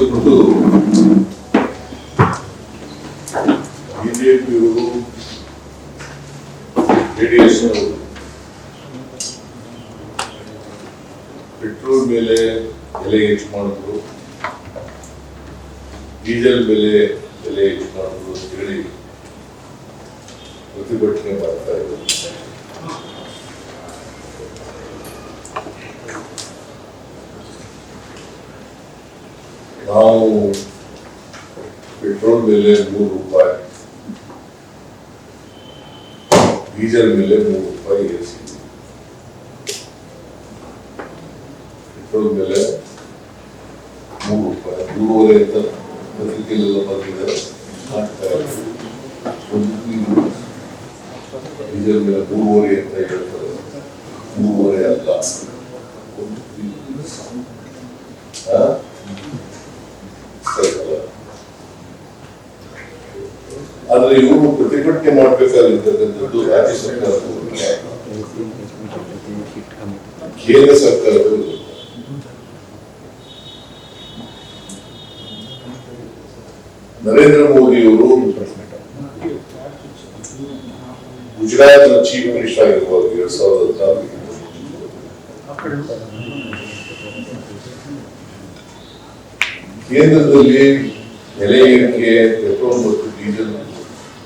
ಹೇಳ್ಬಿಟ್ಟು ಬಿಜೆಪಿಯವರು ಪೆಟ್ರೋಲ್ ಮೇಲೆ ಬೆಲೆ ಹೆಚ್ಚು ಮಾಡಿದ್ರು ಡೀಸೆಲ್ ಬೆಲೆ ಬೆಲೆ ಹೆಚ್ಚು ಮಾಡಿದ್ರು ಹೇಳಿ ಪ್ರತಿಭಟನೆ ಮಾಡ್ತಾ ಇದ್ದಾರೆ ನಾವು ಪೆಟ್ರೋಲ್ ಮೇಲೆ ಮೂರು ರೂಪಾಯಿ ಡೀಸೆಲ್ ಮೇಲೆ ಮೂರು ರೂಪಾಯಿ ಏರಿಸಿದ್ವಿ ಪೆಟ್ರೋಲ್ ಮೇಲೆ ಮೂರು ರೂಪಾಯಿ ಮೂರುವರೆ ಅಂತ ಪತ್ರಿಕೆಯಲ್ಲೆಲ್ಲ ಬರ್ತಿದ್ದಾರೆ ಡೀಸೆಲ್ ಮೇಲೆ ಮೂರುವರೆ ಅಂತ ಹೇಳ್ತಾರೆ ಮೂರುವರೆ ಅಲ್ಲ ಒಂದು ಅದು ಇವರು ಪ್ರತಿಕ್ರಿಯೆ ಮಾಡಬೇಕಾದಂತದ್ದು ರಾಜ್ಯ ಸರ್ಕಾರಕ್ಕೆ ಜಿಲ್ಲಾ ಸರ್ಕಾರ ನರೇಂದ್ರ ಮೋದಿ ಅವರು ಗುಜರಾತ್‌ನ chief minister ಆಗಿರಬಹುದು 2014 ಆಕಡೆಲ್ಲಿ ಬೆಳೆಗೆ ತಕ್ಕಂತ ಡಿಜಿಟಲ್